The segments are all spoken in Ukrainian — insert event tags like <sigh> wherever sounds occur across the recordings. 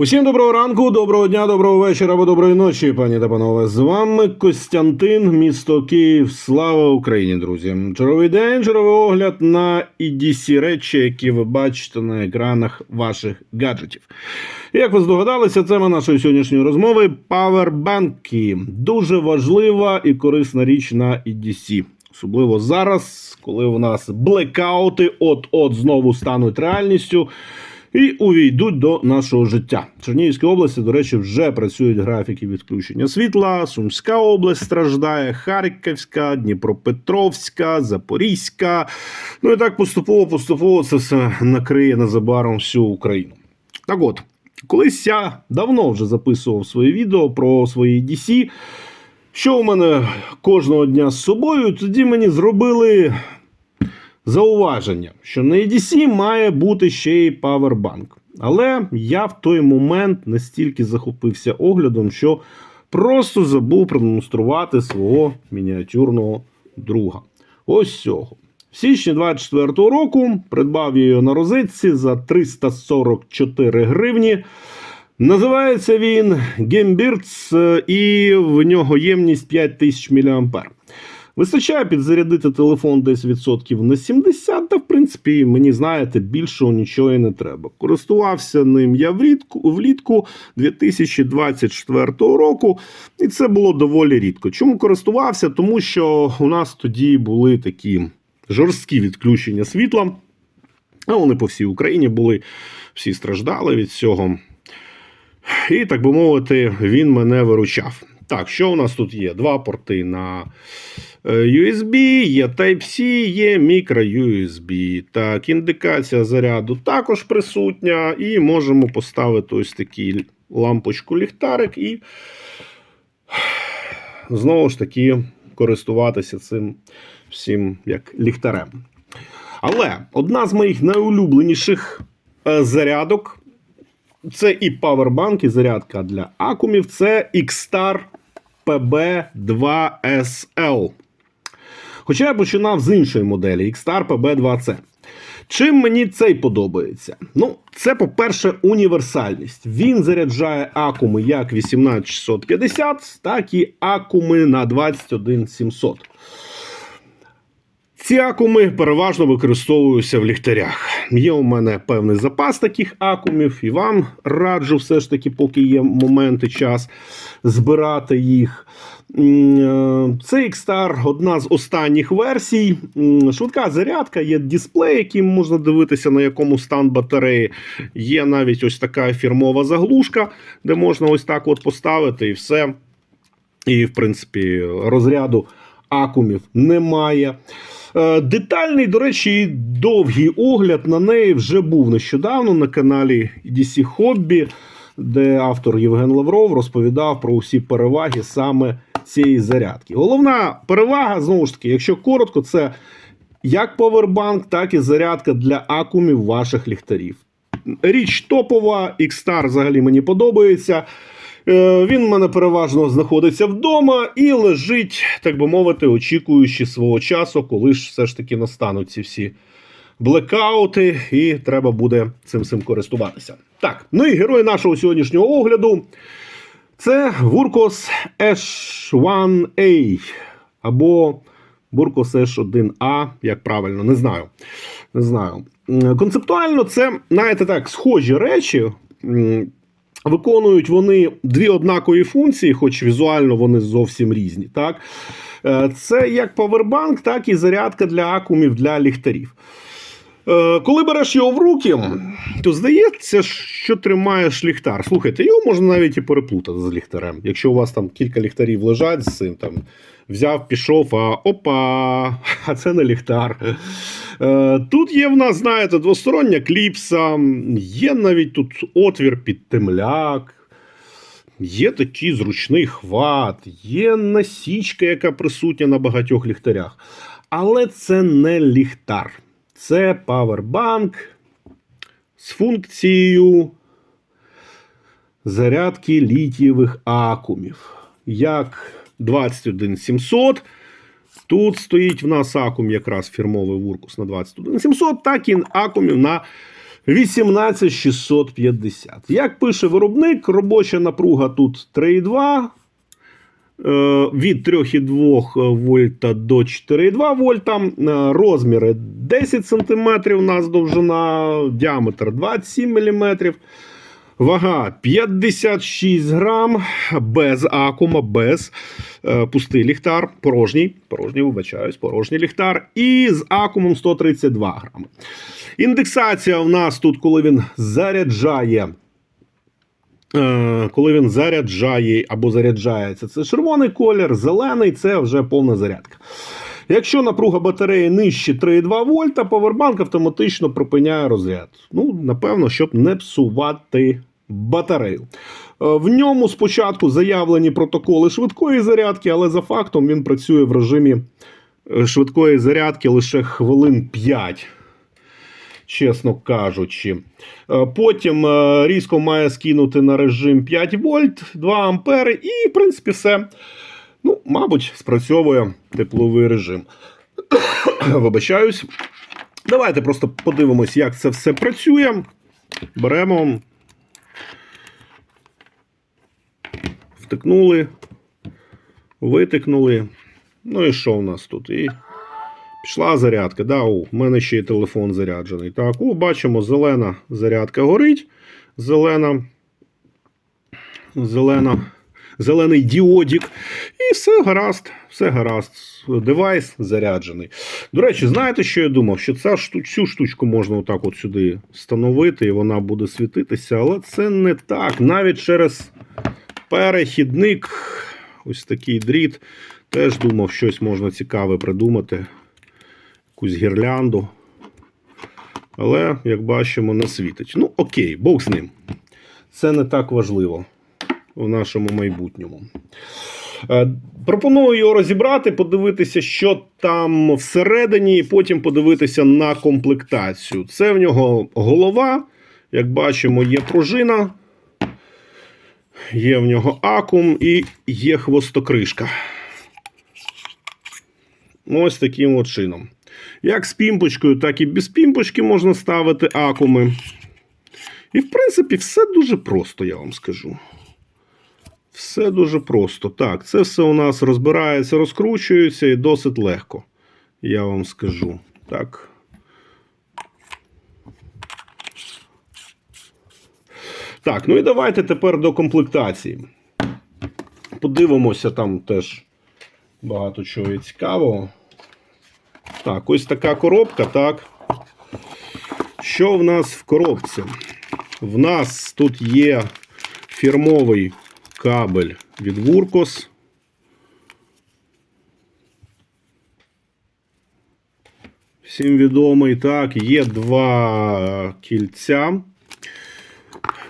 Усім доброго ранку, доброго дня, доброго вечора або доброї ночі, пані та панове. З вами Костянтин, місто Київ. Слава Україні, друзі! Черговий день, черговий огляд на EDC речі, які ви бачите на екранах ваших гаджетів. Як ви здогадалися, тема нашої сьогоднішньої розмови павербанки. Дуже важлива і корисна річ на EDC. Особливо зараз, коли у нас блекаути от-от знову стануть реальністю і увійдуть до нашого життя. В Чернігівській області, до речі, вже працюють графіки відключення світла. Сумська область страждає, Харківська, Дніпропетровська, Запорізька. Ну і так поступово, поступово це все накриє незабаром всю Україну. Так от, колись я давно вже записував своє відео про свої DC. Що у мене кожного дня з собою, тоді мені зробили зауваження, що на EDC має бути ще й павербанк. Але я в той момент настільки захопився оглядом, що просто забув продемонструвати свого мініатюрного друга. Ось цього. В січні 24-го року придбав я його на розетці за 344 гривні. Називається він Гембірц, і в нього ємність 5000 мА. Вистачає підзарядити телефон десь відсотків на 70, та в принципі, мені знаєте, більшого нічого і не треба. Користувався ним я влітку, влітку 2024 року, і це було доволі рідко. Чому користувався? Тому що у нас тоді були такі жорсткі відключення світла. А вони по всій Україні були, всі страждали від цього. І, так би мовити, він мене виручав. Так, що у нас тут є? Два порти на е, USB, є Type-C, є micro-USB. Так, індикація заряду також присутня. І можемо поставити ось такий лампочку ліхтарик і знову ж таки користуватися цим всім як ліхтарем. Але одна з моїх найулюбленіших е, зарядок це і павербанк, і зарядка для акумів. Це Xstar PB2SL. Хоча я починав з іншої моделі Xstar PB2C. Чим мені цей подобається? Ну, це, по-перше, універсальність. Він заряджає акуми як 18650, так і акуми на 21700. Ці акуми переважно використовуються в ліхтарях. Є у мене певний запас таких акумів, і вам раджу все ж таки, поки є момент і час збирати їх. М, е, Це Xstar одна з останніх версій. Швидка зарядка, є дисплей, яким можна дивитися, на якому стан батареї. Є навіть ось така фірмова заглушка, де можна ось так от поставити і все. І, в принципі, розряду акумів немає. Е, Детальний, до речі, і довгий огляд на неї вже був нещодавно на каналі DC Hobby, де автор Євген Лавров розповідав про усі переваги саме цієї зарядки. Головна перевага, знову ж таки, якщо коротко, це як повербанк, так і зарядка для акумів ваших ліхтарів. Річ топова, Xstar взагалі мені подобається. Е, Він в мене переважно знаходиться вдома і лежить, так би мовити, очікуючи свого часу, коли ж все ж таки настануть ці всі блекаути, і треба буде цим всім користуватися. Так, ну і герой нашого сьогоднішнього огляду це Вуркос H1A або Буркос H1A, як правильно, не знаю. Не знаю. Концептуально, це, знаєте так, схожі речі. Виконують вони дві однакові функції, хоч візуально вони зовсім різні. Так? Е, Це як павербанк, так і зарядка для акумів для ліхтарів. Е, Коли береш його в руки, то здається, що тримаєш ліхтар. Слухайте, його можна навіть і переплутати з ліхтарем. Якщо у вас там кілька ліхтарів лежать з цим, там взяв, пішов, а опа, <laughs> а це не ліхтар. Е, Тут є в нас, знаєте, двостороння кліпса, є навіть тут отвір під темляк. Є такий зручний хват, є насічка, яка присутня на багатьох ліхтарях. Але це не ліхтар. Це павербанк з функцією зарядки літієвих акумів. Як 21700. Тут стоїть в нас акум якраз фірмовий Вуркус на 21700, так і акумів на 18650. Як пише виробник, робоча напруга тут 3,2. е, Від 3,2 вольта до 4,2 вольта. Е, Розміри 10 см у нас довжина, діаметр 27 мм. Вага 56 грам, без акума, без е, пустий ліхтар, порожній, порожній, вибачаюсь, порожній ліхтар. І з акумом 132 грами. Індексація у нас тут, коли він заряджає. е, Коли він заряджає або заряджається, це червоний колір, зелений це вже повна зарядка. Якщо напруга батареї нижче 3,2 вольта, повербанк автоматично припиняє розряд. Ну, напевно, щоб не псувати батарею. Е, В ньому спочатку заявлені протоколи швидкої зарядки, але за фактом він працює в режимі е, швидкої зарядки лише хвилин 5 чесно кажучи. Е, Потім різко має скинути на режим 5 вольт, 2 ампери, і, в принципі, все. Ну, мабуть, спрацьовує тепловий режим. <coughs> Вибачаюсь. Давайте просто подивимось, як це все працює. Беремо. Втикнули. Витикнули. Ну і що у нас тут? І Пішла зарядка. Да, в мене ще й телефон заряджений. Так, о, бачимо, зелена зарядка горить. Зелена. Зелена. Зелений діодік. І все гаразд, все гаразд. Девайс заряджений. До речі, знаєте, що я думав? Що ця цю штучку можна отак от сюди встановити, і вона буде світитися, але це не так. Навіть через перехідник, ось такий дріт. Теж думав, щось можна цікаве придумати якусь гірлянду. Але, як бачимо, не світить. Ну, окей, Бог з ним. Це не так важливо в нашому майбутньому. Е, Пропоную його розібрати, подивитися, що там всередині, і потім подивитися на комплектацію. Це в нього голова. Як бачимо, є пружина, є в нього акум і є хвостокришка. Ось таким от чином. Як з пімпочкою, так і без пімпочки можна ставити акуми. І, в принципі, все дуже просто, я вам скажу. Все дуже просто. Так, це все у нас розбирається, розкручується і досить легко. Я вам скажу. Так. Так, ну і давайте тепер до комплектації. Подивимося, там теж багато чого є цікавого. Так, ось така коробка, так. Що в нас в коробці? В нас тут є фірмовий кабель від Вуркос. Всім відомий, так, є два кільця.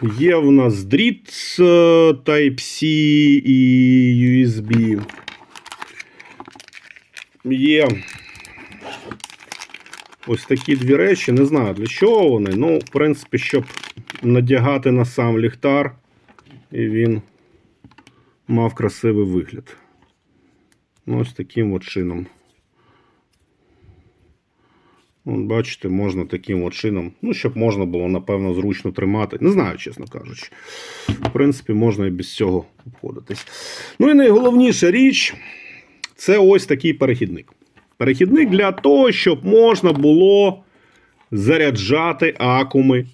Є в нас дріт е, Type-C і USB. Є ось такі дві речі. Не знаю для чого вони. Ну, в принципі, щоб надягати на сам ліхтар, і він мав красивий вигляд. Ну, ось таким от чином. Бачите, можна таким от чином, ну, щоб можна було, напевно, зручно тримати. Не знаю, чесно кажучи. В принципі, можна і без цього обходитись. Ну і найголовніша річ це ось такий перехідник. Перехідник для того, щоб можна було заряджати акуми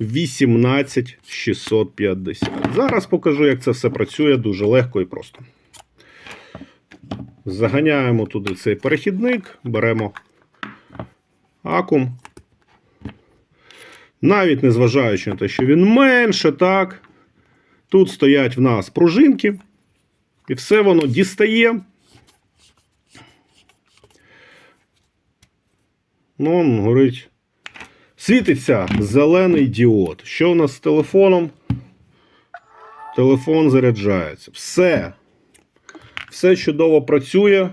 18650. Зараз покажу, як це все працює дуже легко і просто. Заганяємо туди цей перехідник, беремо акум. Навіть незважаючи на те, що він менше, так. Тут стоять в нас пружинки, і все воно дістає. Ну, горить. Світиться зелений діод. Що у нас з телефоном? Телефон заряджається. Все. Все чудово працює.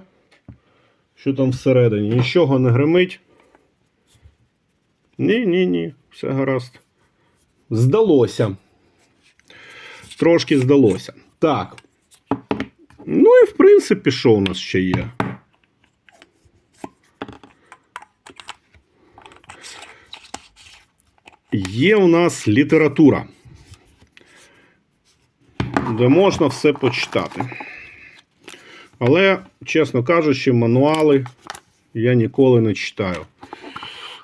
Що там всередині? Нічого не гримить. Ні, ні, ні. Все гаразд. Здалося. Трошки здалося. Так. Ну і в принципі, що у нас ще є? є у нас література, де можна все почитати. Але, чесно кажучи, мануали я ніколи не читаю.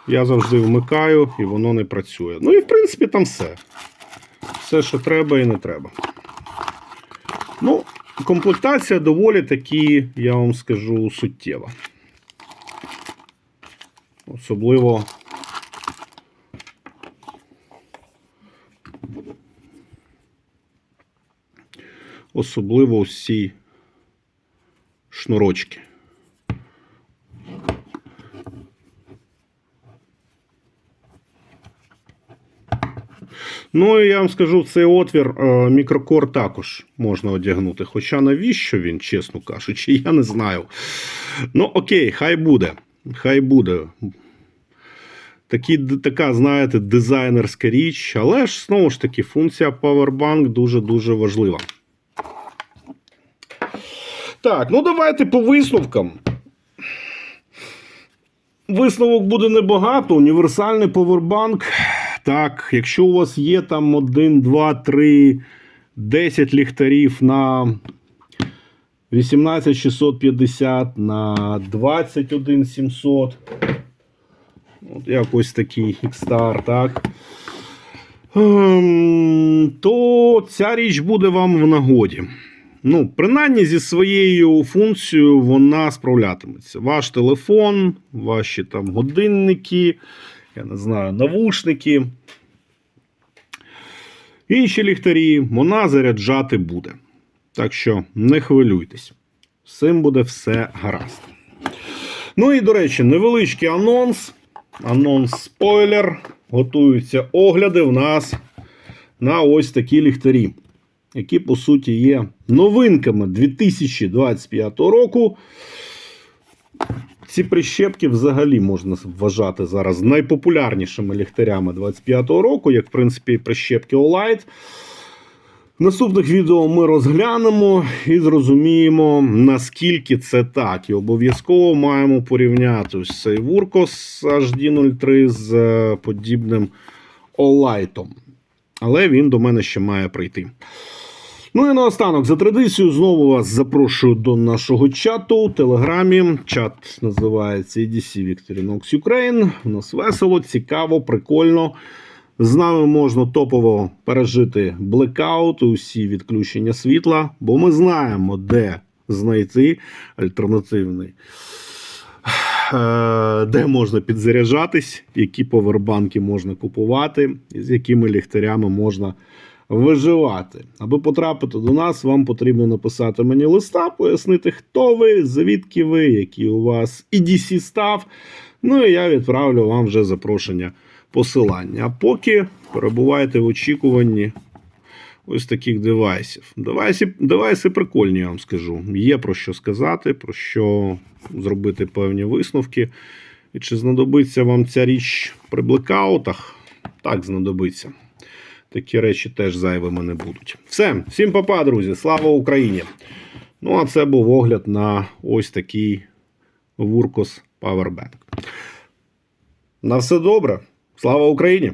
Я завжди вмикаю і воно не працює. Ну і в принципі там все. Все, що треба і не треба. Ну, комплектація доволі таки, я вам скажу, суттєва. Особливо. Особливо ці шнурочки. Ну, і я вам скажу, цей отвір е, мікрокор також можна одягнути. Хоча навіщо він, чесно кажучи, я не знаю. Ну, окей, хай буде. Хай буде. Такі, така, знаєте, дизайнерська річ, але ж знову ж таки, функція Powerbank дуже-дуже важлива. Так, ну давайте по висновкам. Висновок буде небагато. Універсальний повербанк. Так, якщо у вас є там 1, 2, 3, 10 ліхтарів на 18650 на 21700. От якось такий Xstar, так. Ем, то ця річ буде вам в нагоді. Ну, принаймні зі своєю функцією вона справлятиметься. Ваш телефон, ваші там годинники, я не знаю, навушники. Інші ліхтарі вона заряджати буде. Так що не хвилюйтесь. З цим буде все гаразд. Ну і, до речі, невеличкий анонс. Анонс спойлер. Готуються огляди в нас на ось такі ліхтарі, які, по суті, є новинками 2025 року. Ці прищепки взагалі можна вважати зараз найпопулярнішими ліхтарями 2025 року, як, в принципі, прищепки. В наступних відео ми розглянемо і зрозуміємо, наскільки це так. І обов'язково маємо порівняти ось цей Вуркос HD03 з е, подібним Олайтом. Але він до мене ще має прийти. Ну і наостанок, за традицією, знову вас запрошую до нашого чату у Телеграмі. Чат називається EDC Victorinox Ukraine. У нас весело, цікаво, прикольно. З нами можна топово пережити блекаут, усі відключення світла, бо ми знаємо, де знайти альтернативний, е, де можна підзаряджатись, які повербанки можна купувати, з якими ліхтарями можна виживати. Аби потрапити до нас, вам потрібно написати мені листа, пояснити, хто ви, звідки ви, який у вас EDC став. Ну і я відправлю вам вже запрошення посилання. А поки перебувайте в очікуванні ось таких девайсів. Девайси, девайси прикольні, я вам скажу. Є про що сказати, про що зробити певні висновки. І чи знадобиться вам ця річ при блекаутах? Так, знадобиться. Такі речі теж зайвими не будуть. Все, всім папа, друзі, слава Україні! Ну, а це був огляд на ось такий Вуркос Powerbank. На все добре. Слава Україні!